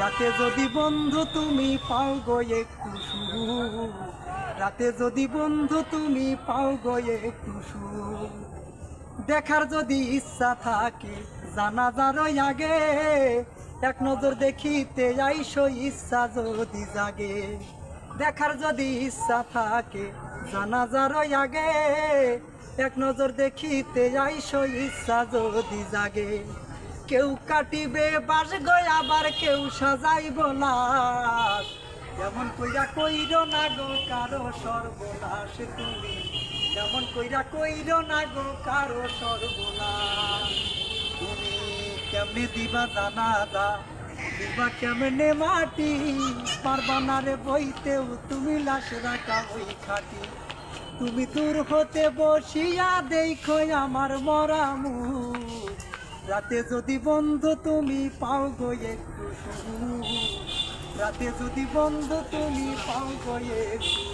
রাতে যদি বন্ধু তুমি পাও গো একটু রাতে যদি বন্ধু তুমি পাও গো একটু দেখার যদি ইচ্ছা থাকে জানা যারই আগে। এক নজর দেখিতে আইসো, ইচ্ছা যদি জাগে। দেখার যদি ইচ্ছা থাকে জানা যারই আগে। এক নজর দেখিতে আইসো, ইচ্ছা যদি জাগে। কেউ কাটিবে বাস গয়, আবার কেউ সাজাইব লাশ। যেমন কইরা কইর না গো, কারও সর্বনাশ তুমি। যেমন কইরা কইর না গো, কারও সর্বনাশ তুমি। কেমনে দিবা জানা দা, দিবা কেমনে মাটি? পারবা না রে বইতেও, তুমি লাশ রাখা ওই খাটি। তুমি দূর হতে বসিয়া দেখো আমার মরা মুখ। রাতে যদি বন্ধ তুমি পাও গো একটু রাতে যদি বন্ধ তুমি পাও গো একটু।